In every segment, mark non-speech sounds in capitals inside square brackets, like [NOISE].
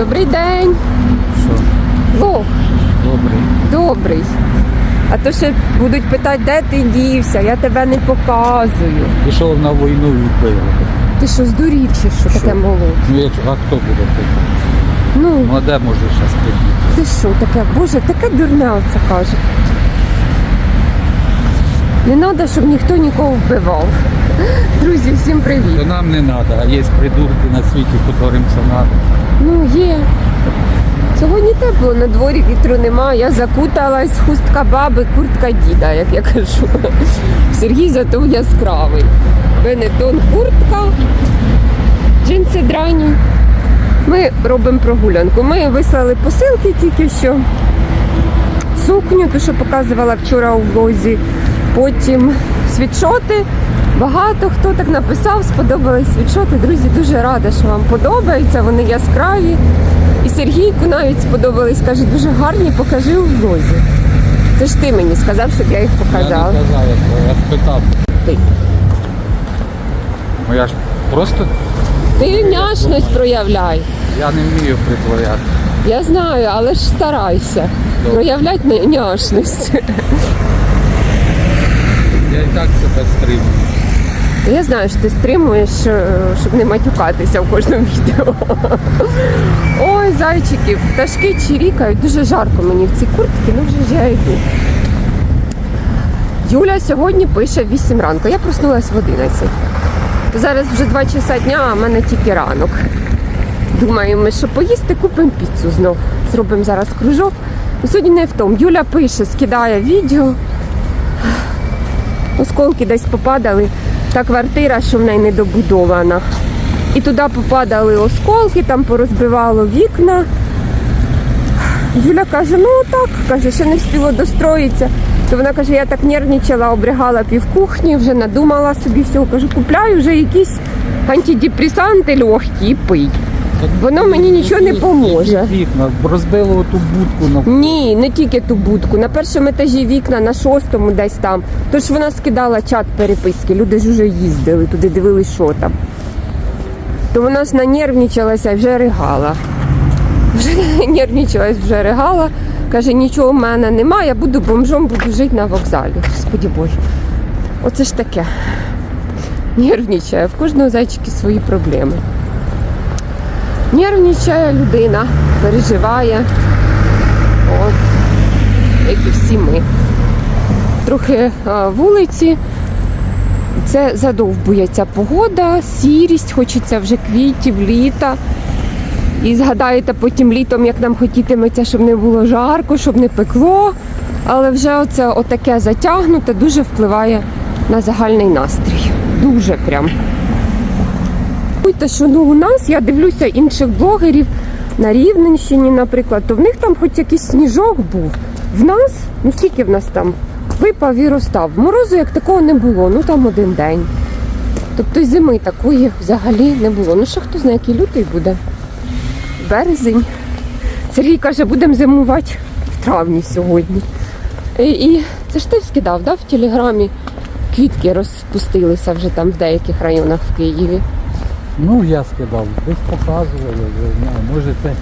Добрий день. Що? Лох, Добрий. добрий. А то ще будуть питати, де ти дівся, я тебе не показую. Пішов на війну і вбили. Ти що, здурів чи що таке молодь? Ну якщо, а хто буде питати? Ну, Ну а де може зараз прийти? ти що таке? Боже, таке дурне оце каже. Не треба, щоб ніхто нікого вбивав. Друзі, всім привіт. То нам не треба, а є придурки на світі, котрим це треба. Ну, є. Сьогодні тепло, на дворі вітру нема. Я закуталась, хустка баби, куртка діда, як я кажу. Сергій зато яскравий. Бенетон куртка, джинси драні. Ми робимо прогулянку. Ми вислали посилки тільки що. Сукню, ту, що показувала вчора у влозі. Потім світшоти. Багато хто так написав, сподобались світшоти. Друзі, дуже рада, що вам подобаються. Вони яскраві. І Сергійку навіть сподобались, каже, дуже гарні, покажи у влозі. Це ж ти мені сказав, щоб я їх Я не казав, я, спитав. Ти. Ну я ж просто Ти няшність проявляй. я не вмію притворяти. Я знаю, але ж старайся. Добре. Проявляти ня- няшність. Я і так себе стримую. Я знаю, що ти стримуєш, е, щоб не матюкатися в кожному відео. Ой, зайчики, пташки чирікають, дуже жарко мені в цій куртці, ну вже ж я йду. Юля сьогодні пише в 8 ранку. Я проснулась в 11. Зараз вже 2 часа дня, а в мене тільки ранок. Думаємо, що поїсти, купимо піцу знов. Зробимо зараз кружок. Ну, Сьогодні не в тому. Юля пише, скидає відео осколки десь попадали. Та квартира, що в неї недобудована. І туди попадали осколки, там порозбивало вікна. Юля каже, ну так, каже, ще не встигло достроїтися. То вона каже, я так нервничала, обрягала півкухні, вже надумала собі всього. Кажу, купляю вже якісь антидепресанти легкі пий. Воно мені нічого не поможе. Вікна, розбило оту будку на Ні, не тільки ту будку. На першому етажі вікна, на шостому десь там. Тож вона скидала чат переписки. Люди ж вже їздили туди, дивились, що там. То вона ж нанервничалася і вже ригала. Вже [LAUGHS] нервничалась, вже ригала. Каже, нічого в мене немає, я буду бомжом, буду жити на вокзалі. Господі Боже. Оце ж таке. Нервничає. В кожного зайчики свої проблеми. Нервничає людина, переживає. От, як і всі ми. Трохи а, вулиці. Це задовбує ця погода, сірість, хочеться вже квітів, літа. І згадаєте потім літом, як нам хотітиметься, щоб не було жарко, щоб не пекло. Але вже оце отаке затягнуте дуже впливає на загальний настрій. Дуже прям. Те, що ну, у нас я дивлюся інших блогерів на Рівненщині, наприклад, то в них там хоч якийсь сніжок був. В нас, ну скільки в нас там випав і розстав. Морозу як такого не було, ну там один день. Тобто зими такої взагалі не було. Ну що хто знає, який лютий буде? Березень. Сергій каже, будемо зимувати в травні сьогодні. І, і це ж ти скидав, да, в телеграмі квітки розпустилися вже там в деяких районах в Києві. Ну, я скидав, десь показували, не знаю, може це,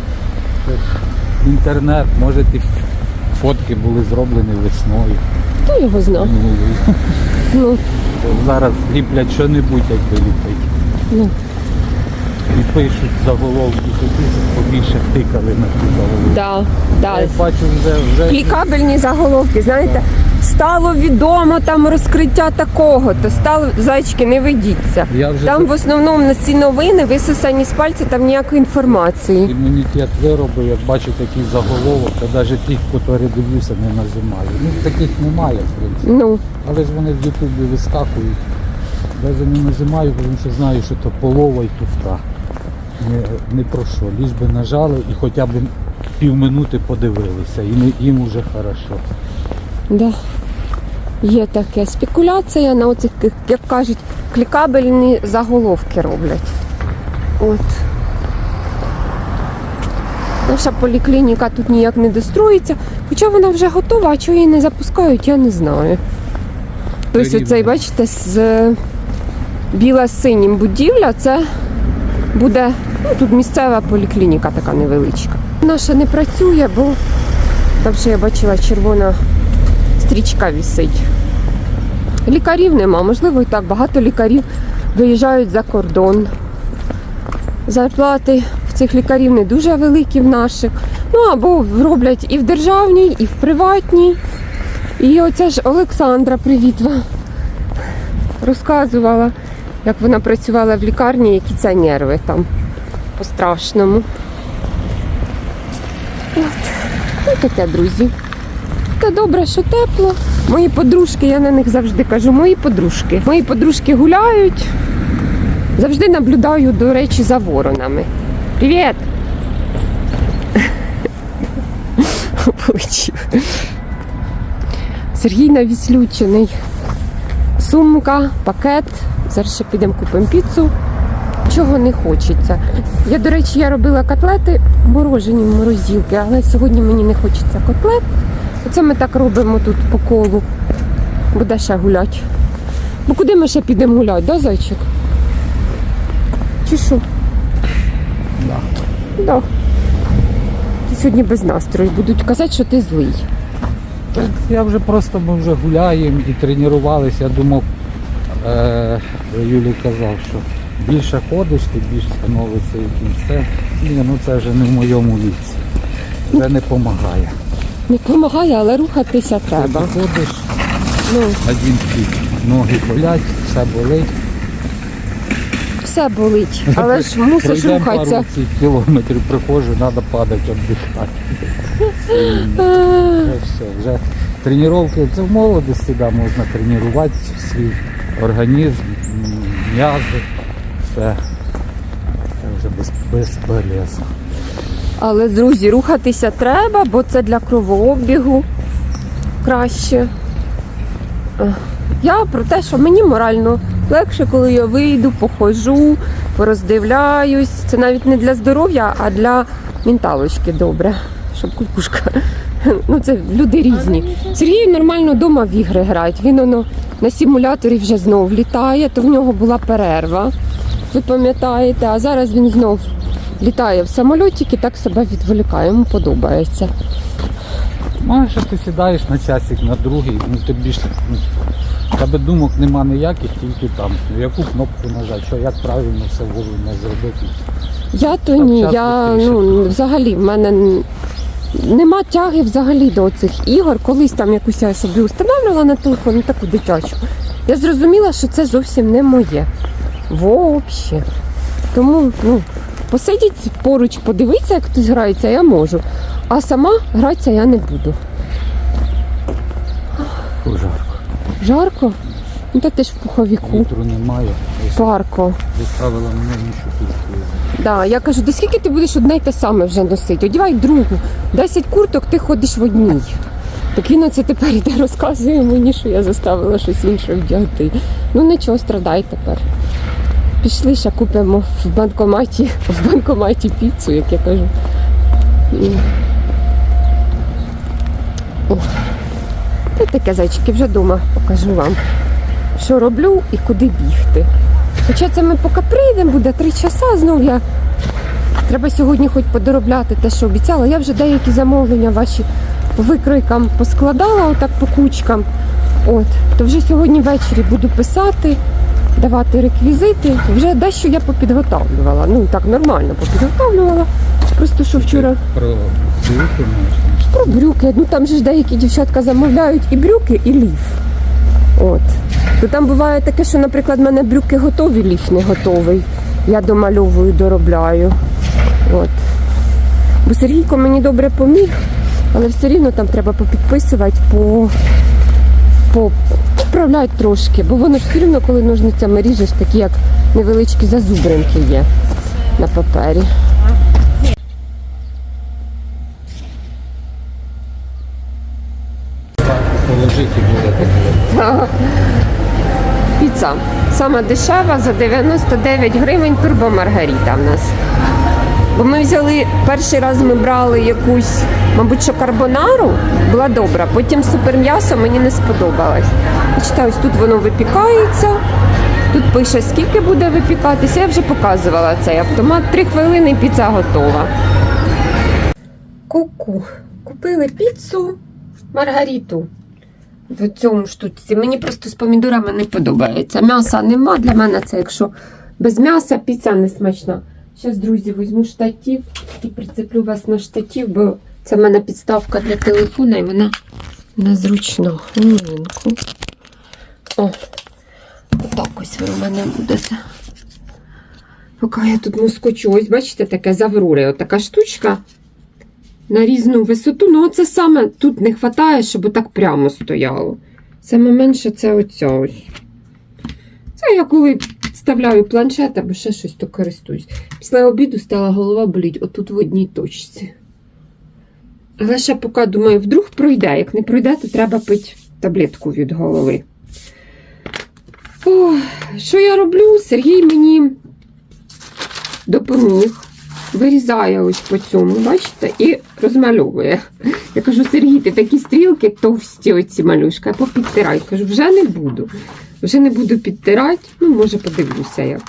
інтернет, може ті фотки були зроблені весною. Хто його знав? Ну, Ну, зараз ліплять що-небудь, якби ліпить. ну. І пишуть заголовки, щоб побільше тикали на ті заголовки. Да, да. Я бачу вже, вже Клікабельні заголовки, знаєте, стало відомо там розкриття такого, то стало зайчики, не ведіться. Я вже Там в основному на ці новини висосані з пальця, там ніякої інформації. імунітет виробив, як бачу такий заголовок, то навіть тих, які дивлюся, не назимаю. Ну, таких немає, в принципі. Ну, Але ж вони в Ютубі вискакують. Навіть не назимаю, тому що знаю, що то полова і туфта. Не, не про що. Ліж би нажали і хоча б півминути подивилися. І не- їм вже хорошо. да. Є таке. Спекуляція на оцих, як кажуть, клікабельні заголовки роблять. От. Наша поліклініка тут ніяк не достроїться, хоча вона вже готова, а чого її не запускають, я не знаю. Ось оцей, бачите, з біла-синім будівля, це буде Ну, тут місцева поліклініка така невеличка. Наша не працює, бо там ще я бачила червона стрічка вісить. Лікарів нема, можливо, і так багато лікарів виїжджають за кордон. Зарплати в цих лікарів не дуже великі в наших. Ну або роблять і в державній, і в приватній. І оця ж Олександра, привіт вам, розказувала, як вона працювала в лікарні, які це нерви там по-страшному. От. Ну, таке, друзі. Та добре, що тепло. Мої подружки, я на них завжди кажу, мої подружки. Мої подружки гуляють. Завжди наблюдаю, до речі, за воронами. Привіт! Сергій навіслючений. Сумка, пакет. Зараз ще підемо купимо піцу. Чого не хочеться. Я, до речі, я робила котлети морожені в морозилки, але сьогодні мені не хочеться котлет. Оце ми так робимо тут по колу. Буде ще гуляти. Бо куди ми ще підемо гуляти, да, зайчик? Чи що? Да. Да. Ти сьогодні без настрою. Будуть казати, що ти злий. Так я вже просто ми вже гуляємо і тренувалися. Я думав, е, Юлій казав, що більше ходиш, ти більше становиться якимсь. Це, ні, ну це вже не в моєму віці. Це не допомагає. Не допомагає, але рухатися треба. Ходиш, Ну, один пік, ноги болять, все болить. все болить, але ж мусиш Пройдемо рухатися. пару цих кілометрів, приходжу, треба падати, віддихати. [LAUGHS] Вже все, вже тренування, це в молодості да, можна тренувати свій організм, м, м'язи, все. Це вже без, безполезно. Але, друзі, рухатися треба, бо це для кровообігу краще. Я про те, що мені морально легше, коли я вийду, походжу, пороздивляюсь. Це навіть не для здоров'я, а для менталочки добре, щоб кукушка. Ну, це люди різні. Сергій нормально вдома в ігри грає. Він воно на симуляторі вже знов літає, то в нього була перерва. Ви пам'ятаєте, а зараз він знов літає в самольотики, так себе відволікає, йому подобається. Маєш, що ти сідаєш на часик, на другий, ну тобі ж ну, тебе думок нема ніяких, тільки там. Ну, Яку кнопку нажати, що як правильно все вовремя зробити. Я то Так, ні, я ну взагалі в мене нема тяги взагалі до цих ігор. Колись там якусь я собі установлювала на телефон, ну таку дитячу. Я зрозуміла, що це зовсім не моє. Взагалі. Тому ну, посидіть поруч, подивитися, як хтось грається, я можу. А сама гратися я не буду. Жарко. Жарко? Ну та ти ж в пуховіку. Вітру немає. Парко. Виставила мене іншу куртку. Да, я кажу, до скільки ти будеш одне й те саме вже носити? Одівай другу. 10 курток ти ходиш в одній. Так він оце тепер іде [LAUGHS] розказує мені, що я заставила щось інше вдягти. Ну нічого, страдай тепер. Пішли ще купимо в банкоматі, [LAUGHS] в банкоматі піцу, як я кажу. І... О. Та таке зайчики, вже вдома покажу вам, що роблю і куди бігти. Хоча це ми поки прийдемо, буде три часа, знов я. Треба сьогодні хоч подоробляти те, що обіцяла. Я вже деякі замовлення ваші по викройкам поскладала отак по кучкам. От, то вже сьогодні ввечері буду писати, давати реквізити. Вже дещо я попідготовлювала. Ну так нормально попідготовлювала. Просто що вчора Про брюки про брюки. Ну там же ж деякі дівчатка замовляють і брюки, і ліф. От. То там буває таке, що, наприклад, в мене брюки готові, ліф не готовий. Я домальовую, доробляю. От. Бо Сергійко мені добре поміг, але все рівно там треба попідписувати, по, по вправляти трошки, бо воно все рівно, коли ножницями ріжеш, такі як невеличкі зазубринки є на папері. Піца. Сама дешева за 99 гривень турбомаргаріта в нас. Бо ми взяли перший раз ми брали якусь, мабуть, що карбонару, була добра. Потім суперм'ясо мені не сподобалось. Бачите, тут воно випікається. Тут пише, скільки буде випікатися. Я вже показувала цей автомат. Три хвилини і піца готова. Ку-ку. Купили піцу Маргариту. В цьому штуці. Мені просто з помідорами не подобається. М'яса нема. Для мене це якщо без м'яса піца не смачна. Зараз, друзі, візьму штатів і прицеплю вас на штатів, бо це в мене підставка для телефона і вона незручна. Хвилинку. О, отак ось ви у мене будете. Поки я тут москочу, ось бачите, таке заврури, отака штучка на різну висоту. Ну, оце саме тут не вистачає, щоб так прямо стояло. Саме менше це оця ось. Це я коли вставляю планшет або ще щось, то користуюсь. Після обіду стала голова боліть отут в одній точці. Але ще поки думаю, вдруг пройде. Як не пройде, то треба пити таблетку від голови. О, що я роблю? Сергій мені допоміг. Вирізає ось по цьому, бачите, і розмальовує. Я кажу, Сергій, ти такі стрілки товсті оці малюшка, попідтирай. Кажу, вже не буду. Вже не буду підтирати. Ну, може, подивлюся я.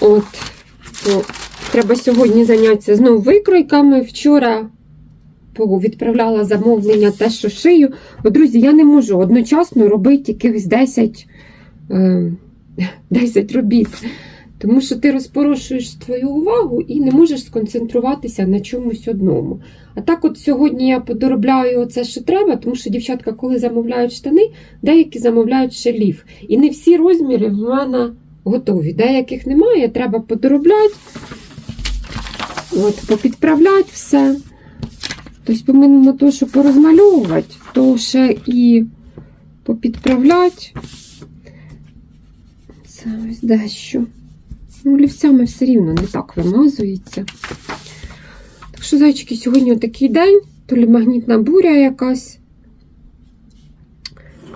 От. То треба сьогодні зайнятися знову викройками. Вчора відправляла замовлення те, що шию. Бо, друзі, я не можу одночасно робити якихось 10, е, 10 робіт. Тому що ти розпорошуєш твою увагу і не можеш сконцентруватися на чомусь одному. А так, от сьогодні я подоробляю оце, що треба, тому що дівчатка, коли замовляють штани, деякі замовляють ще ліф. І не всі розміри в мене готові. Деяких немає, треба подоробляти, от, попідправляти все. Тобто, помимо того, що порозмальовувати, то ще і попідправляти. Це ось дещо. Ну, олівцями все рівно не так вимазується. Так що, зайчики, сьогодні такий день, то лі магнітна буря якась.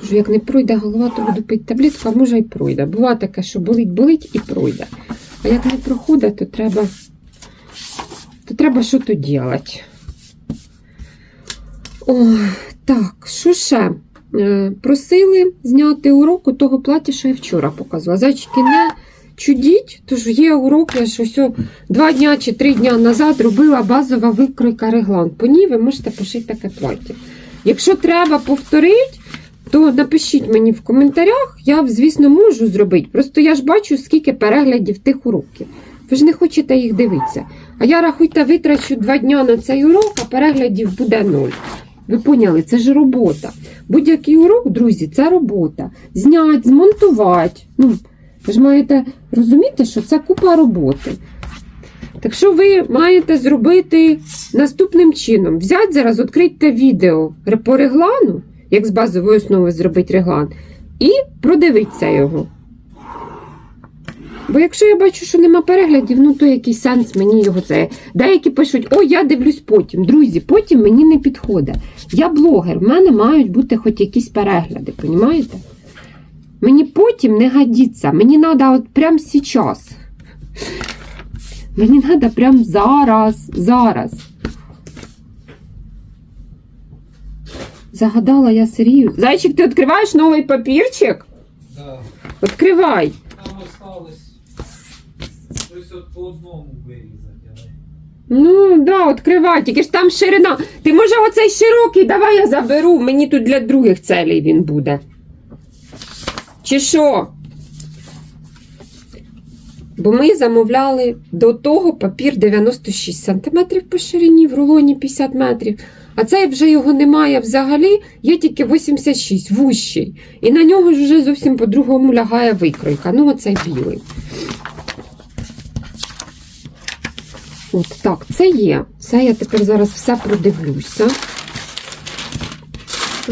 Кажу, як не пройде голова, то буду пити таблетку, а може і пройде. Буває таке, що болить-болить і пройде. А як не проходить, то треба, то треба щось робити. О, так, що ще? Е, Просили зняти урок у того платі, що я вчора показувала. Зайчики не чудіть, тож є урок, я ж ось два дня чи три дня назад робила базова викройка реглан. По ній ви можете пошити таке плаття. Якщо треба повторити, то напишіть мені в коментарях, я, звісно, можу зробити. Просто я ж бачу, скільки переглядів тих уроків. Ви ж не хочете їх дивитися. А я рахуйте, витрачу два дні на цей урок, а переглядів буде нуль. Ви поняли, це ж робота. Будь-який урок, друзі, це робота. Знять, змонтувати. Ну, ви ж маєте розуміти, що це купа роботи. Так що ви маєте зробити наступним чином: взяти зараз, відкрийте відео по реглану, як з базової основи зробити реглан, і продивіться його. Бо якщо я бачу, що нема переглядів, ну то який сенс мені його це. Деякі пишуть, о, я дивлюсь потім. Друзі, потім мені не підходить. Я блогер, в мене мають бути хоч якісь перегляди, розумієте? Мені потім не годиться. Мені треба от прямо зараз. Мені треба прямо зараз, зараз. Загадала я Сергію. Зайчик, ти відкриваєш новий папірчик? Да. Відкривай. Там осталось щось от по одному вирізати. Ну, да, відкривай, тільки ж там ширина. Ти може оцей широкий, давай я заберу. Мені тут для других целей він буде. Чи що? Бо ми замовляли до того папір 96 см по ширині, в рулоні 50 метрів. А цей вже його немає взагалі, є тільки 86, вущий. І на нього ж вже зовсім по-другому лягає викройка. Ну, оцей білий. От так, це є. Це я тепер зараз все продивлюся.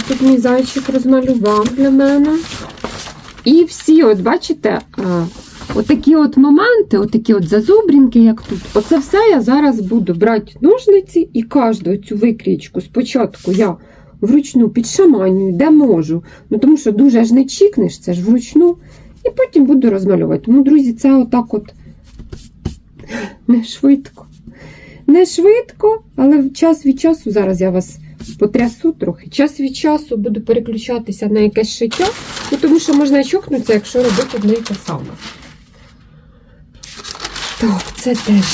Тут мій зайчик розмалював для мене. І всі, от бачите, отакі от моменти, отакі от зазубрінки, як тут. Оце все я зараз буду брати ножниці і кожну цю викрічку спочатку я вручну підшаманюю, де можу. Ну тому що дуже ж не чікнеш, це ж вручну. І потім буду розмальовувати. Тому, друзі, це отак от [GASPS] не швидко. Не швидко, але час від часу зараз я вас потрясу трохи. Час від часу буду переключатися на якесь шиття, ну, тому що можна чокнутися, якщо робити одне і те саме. Так, це теж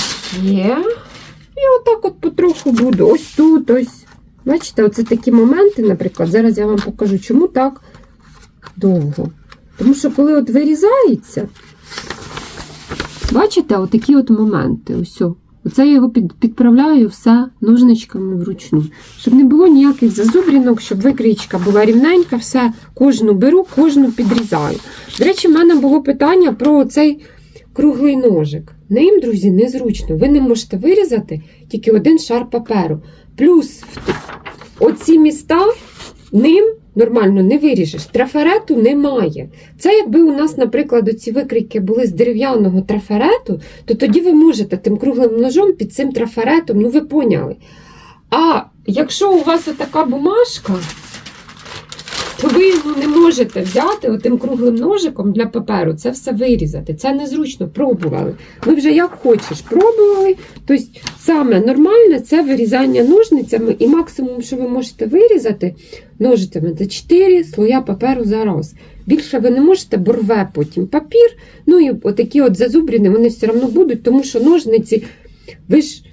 є. І отак от потроху буду. Ось тут, ось. Бачите, оце такі моменти, наприклад. Зараз я вам покажу, чому так довго. Тому що коли от вирізається, бачите, отакі от моменти. Ось. Оце я його під, підправляю все ножничками вручну. Щоб не було ніяких зазубрінок, щоб викрійка була рівненька, все, кожну беру, кожну підрізаю. До речі, в мене було питання про цей круглий ножик. Ним, друзі, незручно. Ви не можете вирізати тільки один шар паперу. Плюс оці міста ним нормально не виріжеш. Трафарету немає. Це якби у нас, наприклад, оці викрійки були з дерев'яного трафарету, то тоді ви можете тим круглим ножом під цим трафаретом, ну ви поняли. А якщо у вас отака бумажка, то ви ну, не можете взяти отим круглим ножиком для паперу це все вирізати. Це незручно, пробували. Ми вже як хочеш пробували. Тобто саме нормальне це вирізання ножницями, і максимум, що ви можете вирізати ножицями, це 4 слоя паперу за раз. Більше ви не можете, бо рве потім папір. Ну і отакі от зазубріни, вони все одно будуть, тому що ножниці, ви ж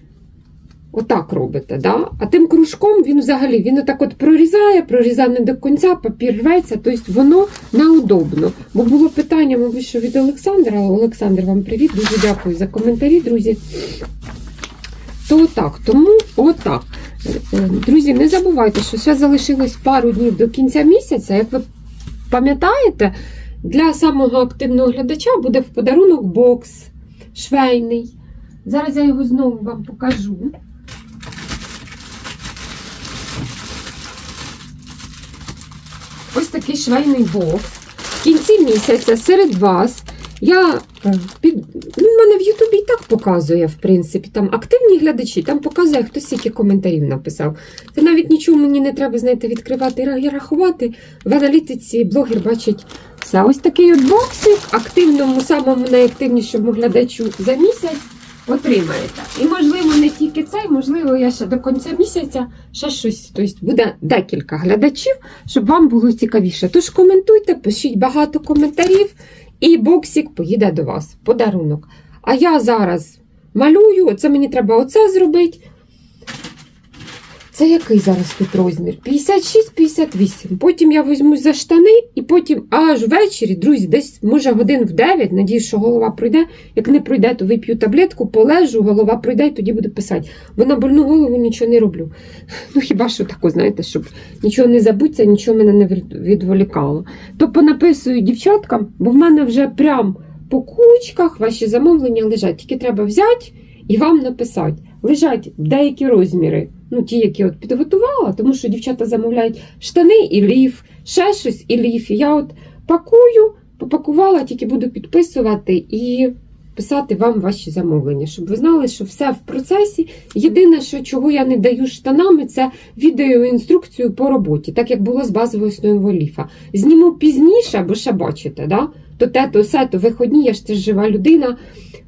отак робите. Да? А тим кружком він взагалі він отак от прорізає, прорізає не до кінця, папір рветься, тобто воно неудобно. Бо було питання, мабуть, що від Олександра. Олександр, вам привіт, дуже дякую за коментарі, друзі. То отак, тому отак. Е, Друзі, не забувайте, що ще залишилось пару днів до кінця місяця. Як ви пам'ятаєте, для самого активного глядача буде в подарунок бокс швейний. Зараз я його знову вам покажу. Ось такий швейний бокс. В кінці місяця серед вас я е, під. Ну, в мене в Ютубі і так показує, в принципі, там активні глядачі, там показує, хто стільки коментарів написав. Це навіть нічого мені не треба, знаєте, відкривати і рахувати. В аналітиці блогер бачить все. Ось такий от боксик, активному, самому найактивнішому глядачу за місяць отримаєте. І, можливо, не тільки цей, можливо, я ще до кінця місяця ще щось. Тобто буде декілька глядачів, щоб вам було цікавіше. Тож коментуйте, пишіть багато коментарів, і боксік поїде до вас. Подарунок. А я зараз малюю, це мені треба оце зробити. Це який зараз тут розмір? 56-58. Потім я візьму за штани, і потім аж ввечері, друзі, десь може годин в 9, надіюсь, що голова пройде. Як не пройде, то вип'ю таблетку, полежу, голова пройде, і тоді буду писати. Бо на больну голову нічого не роблю. Ну хіба що тако, знаєте, щоб нічого не забуться, нічого мене не відволікало. То понаписую дівчаткам, бо в мене вже прям по кучках ваші замовлення лежать. Тільки треба взяти і вам написати. Лежать деякі розміри, ну ті, які от підготувала, тому що дівчата замовляють штани і ліф, ще щось і ліф. Я от пакую, попакувала, тільки буду підписувати і писати вам ваші замовлення, щоб ви знали, що все в процесі. Єдине, що чого я не даю штанами, це відеоінструкцію по роботі, так як було з базовою основою ліфа. Зніму пізніше, бо ще бачите, да? то те, то все, то виходні, я ж теж жива людина.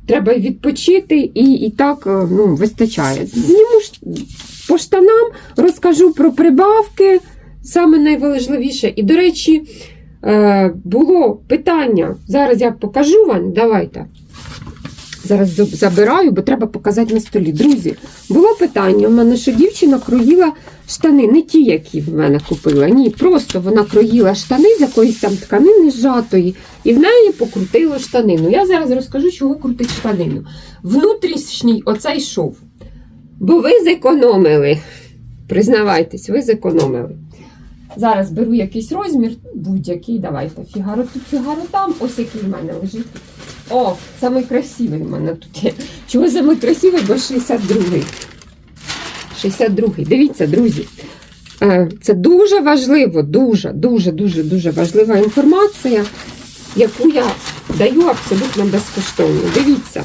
Треба відпочити і, і так е, ну, вистачає. Зніму по штанам, розкажу про прибавки, саме найважливіше. І, до речі, е, було питання. Зараз я покажу вам. Давайте. Зараз забираю, бо треба показати на столі. Друзі, було питання у мене, що дівчина кроїла штани, не ті, які в мене купила. Ні, просто вона кроїла штани з якоїсь там тканини зжатої, і в неї покрутило штанину. Я зараз розкажу, чого крутить штанину. Внутрішній оцей шов. Бо ви зекономили. Признавайтесь, ви зекономили. Зараз беру якийсь розмір, будь-який, давайте. Фігаро тут, фігаро там. Ось який в мене лежить. О, самий красивий в мене тут є. Чого самий красивий, бо 62-й. 62-й. Дивіться, друзі. Е, Це дуже важливо, дуже, дуже, дуже, дуже важлива інформація, яку я даю абсолютно безкоштовно. Дивіться.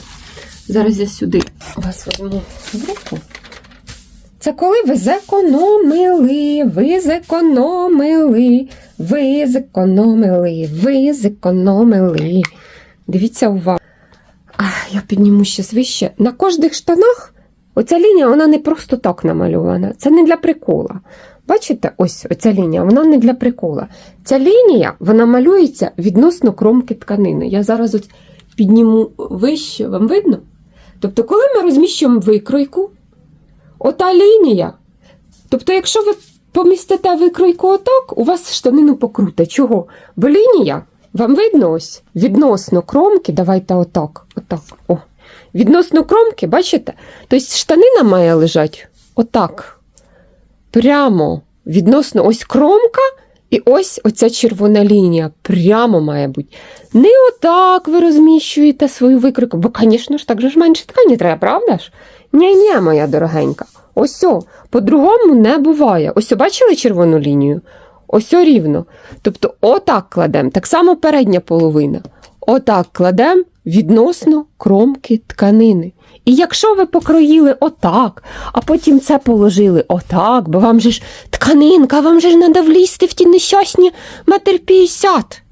Зараз я сюди вас візьму в руку. Це коли ви зекономили, ви зекономили, ви зекономили, ви зекономили. Дивіться увагу. Я підніму ще вище. На кожних штанах оця лінія вона не просто так намальована. Це не для прикола. Бачите, ось оця лінія, вона не для прикола. Ця лінія вона малюється відносно кромки тканини. Я зараз ось підніму вище, вам видно? Тобто, коли ми розміщуємо викройку, ота лінія. Тобто, якщо ви помістите викройку отак, у вас штанину покруте. Чого? Бо лінія, вам видно ось, відносно кромки, давайте отак, отак. О. Відносно кромки, бачите? Тобто штанина має лежати отак. Прямо відносно ось кромка і ось оця червона лінія. Прямо має бути. Не отак ви розміщуєте свою викрику, бо, звісно ж, так же ж менше ткані треба, правда ж? Ні-ні, моя дорогенька. Ось о, по-другому не буває. Ось о, бачили червону лінію? Ось о, рівно. Тобто, отак кладемо. Так само передня половина. Отак кладемо відносно кромки тканини. І якщо ви покроїли отак, а потім це положили отак, бо вам же ж тканинка, вам же ж треба влізти в ті нещасні метр п'ятдесят.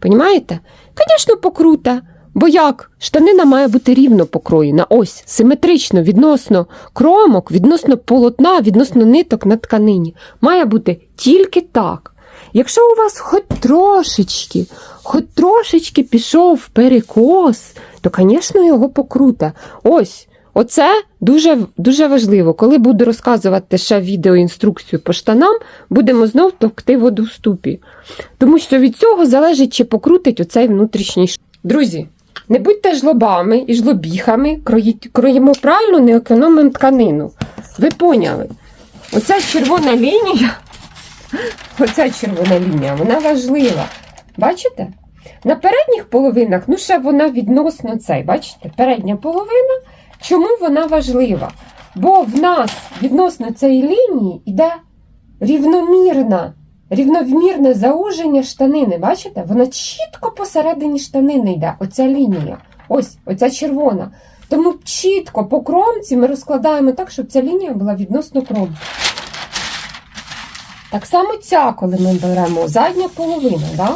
Понімаєте? Звісно, покруте. Бо як? Штанина має бути рівно покроєна, ось, симетрично, відносно кромок, відносно полотна, відносно ниток на тканині. Має бути тільки так. Якщо у вас хоч трошечки, хоч трошечки пішов перекос, то, звісно, його покруте. Ось, оце дуже, дуже важливо. Коли буду розказувати ще відеоінструкцію по штанам, будемо знов товкти воду в ступі. Тому що від цього залежить, чи покрутить оцей внутрішній ш- Друзі, не будьте жлобами і жлобіхами, кроїмо правильно, не економимо тканину. Ви поняли? Оця червона лінія, оця червона лінія, вона важлива. Бачите? На передніх половинах, ну ще вона відносно цей, бачите, передня половина. Чому вона важлива? Бо в нас відносно цієї лінії йде рівномірна, рівномірне зауження штанини. Бачите? Вона чітко посередині штанини йде, оця лінія. Ось, оця червона. Тому чітко по кромці ми розкладаємо так, щоб ця лінія була відносно кромки. Так само ця, коли ми беремо задня половина, да?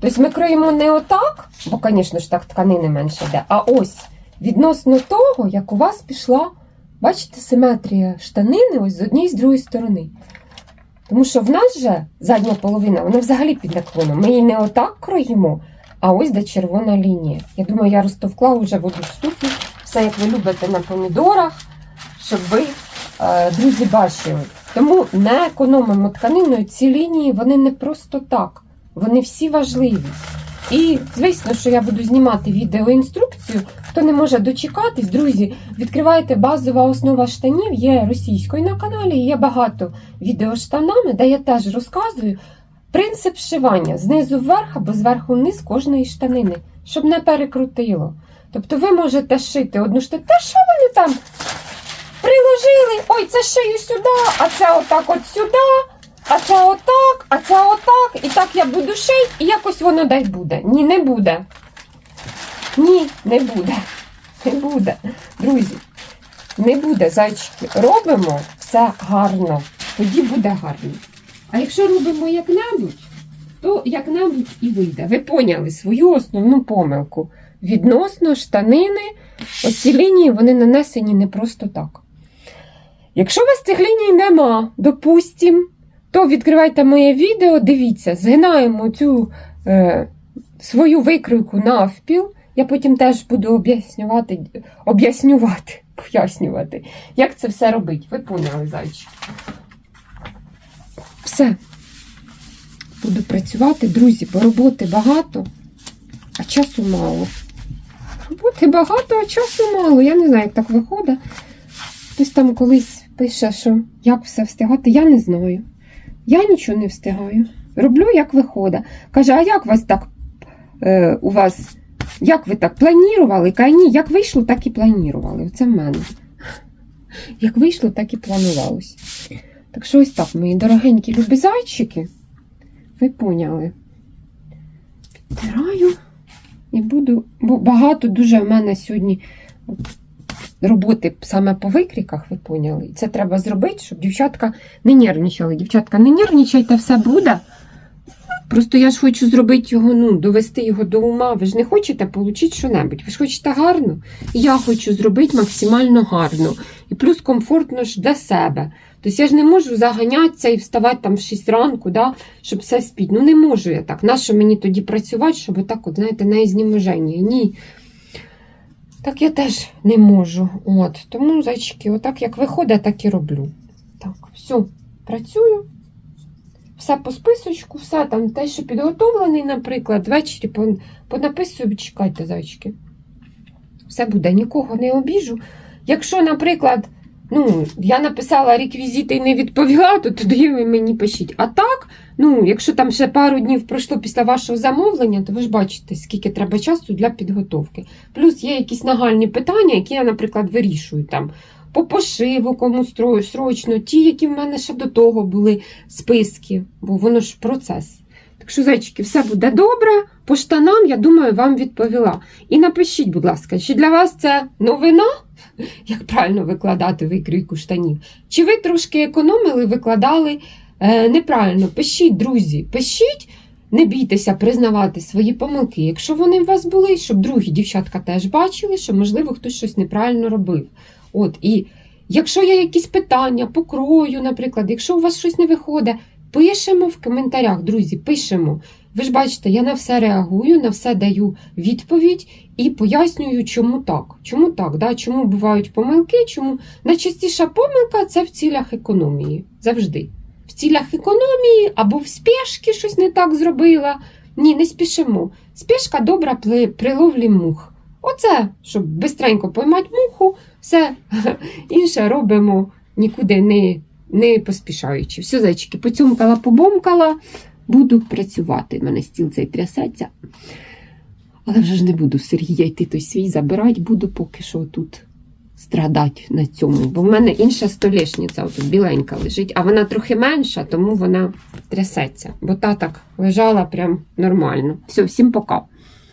Тобто ми кроїмо не отак, бо, звісно ж, так тканини менше йде, а ось відносно того, як у вас пішла, бачите, симетрія штанини ось з однієї і з другої сторони. Тому що в нас же задня половина, вона взагалі під наклоном. Ми її не отак кроїмо, а ось де червона лінія. Я думаю, я розтовкла вже в ступі, все як ви любите на помідорах, щоб ви, е, друзі, бачили. Тому не економимо тканиною. Ці лінії вони не просто так, вони всі важливі. І звісно, що я буду знімати відеоінструкцію. Хто не може дочекатись, друзі, відкривайте базова основа штанів, є російською на каналі, є багато відео штанами, де я теж розказую принцип вшивання знизу вверх або зверху вниз кожної штанини, щоб не перекрутило. Тобто ви можете шити одну штанину. Та що вони там приложили? Ой, це шию сюди, а це отак от сюди. А це отак, а це отак, і так я буду шити, і якось воно дай буде. Ні, не буде. Ні, не буде. Не буде. Друзі, не буде, зайчики. Робимо все гарно. Тоді буде гарно. А якщо робимо як-небудь, то як-небудь і вийде. Ви поняли свою основну помилку. Відносно штанини, оці лінії вони нанесені не просто так. Якщо у вас цих ліній нема, допустимо, то відкривайте моє відео, дивіться, згинаємо цю е, свою викройку навпіл. Я потім теж буду об'яснювати, об'яснювати, [LAUGHS] пояснювати, як це все робити. Ви поняли, зайчик. Все. Буду працювати, друзі, бо роботи багато, а часу мало. Роботи багато, а часу мало. Я не знаю, як так виходить. Хтось там колись пише, що як все встигати, я не знаю. Я нічого не встигаю. Роблю, як виходить. Каже, а як вас так е, у вас, як ви так планували? Каже, ні, як вийшло, так і планували. Оце в мене. [LAUGHS] Як вийшло, так і планувалось. Так що ось так, мої дорогенькі любі зайчики. Ви поняли. Підтираю і буду, бо багато дуже в мене сьогодні роботи саме по викріках, ви поняли. І це треба зробити, щоб дівчатка не нервничали. Дівчатка, не нервничайте, все буде. Просто я ж хочу зробити його, ну, довести його до ума. Ви ж не хочете отримати що-небудь. Ви ж хочете гарно. І я хочу зробити максимально гарно. і плюс комфортно ж для себе. Тобто я ж не можу заганятися і вставати там в 6 ранку, да, щоб все спіть. Ну не можу я так. Нащо мені тоді працювати, щоб так, от, знаєте, на ізнеможення? Ні. Так я теж не можу. От. Тому, зайчики, отак як виходить, так і роблю. Так, все, працюю. Все по списочку, все там те, що підготовлений, наприклад, ввечері понаписую, чекайте, зайчики. Все буде, нікого не обіжу. Якщо, наприклад, ну, я написала реквізити і не відповіла, то тоді ви мені пишіть. А так, ну, якщо там ще пару днів пройшло після вашого замовлення, то ви ж бачите, скільки треба часу для підготовки. Плюс є якісь нагальні питання, які я, наприклад, вирішую там. По пошиву, кому строю срочно, ті, які в мене ще до того були списки, бо воно ж процес. Так що, зайчики, все буде добре. По штанам, я думаю, вам відповіла. І напишіть, будь ласка, чи для вас це новина, [LAUGHS] як правильно викладати викрійку штанів? Чи ви трошки економили, викладали е, неправильно? Пишіть, друзі, пишіть, не бійтеся признавати свої помилки, якщо вони у вас були, щоб другі дівчатка теж бачили, що, можливо, хтось щось неправильно робив. От, і якщо є якісь питання по крою, наприклад, якщо у вас щось не виходить, пишемо в коментарях, друзі, пишемо. Ви ж бачите, я на все реагую, на все даю відповідь і пояснюю, чому так. Чому так, да? чому бувають помилки, чому найчастіша помилка це в цілях економії. Завжди. В цілях економії або в спешки щось не так зробила. Ні, не спішимо. Спешка добра при, при ловлі мух. Оце, щоб бистренько поймати муху, все [LAUGHS] інше робимо нікуди не, не поспішаючи. Все, зайчики, поцьомкала, побомкала, буду працювати. У мене стіл цей трясеться. Але вже ж не буду Сергія йти той свій забирати, буду поки що тут страдати на цьому. Бо в мене інша столішниця, отут біленька лежить, а вона трохи менша, тому вона трясеться. Бо та так лежала прям нормально. Все, всім пока.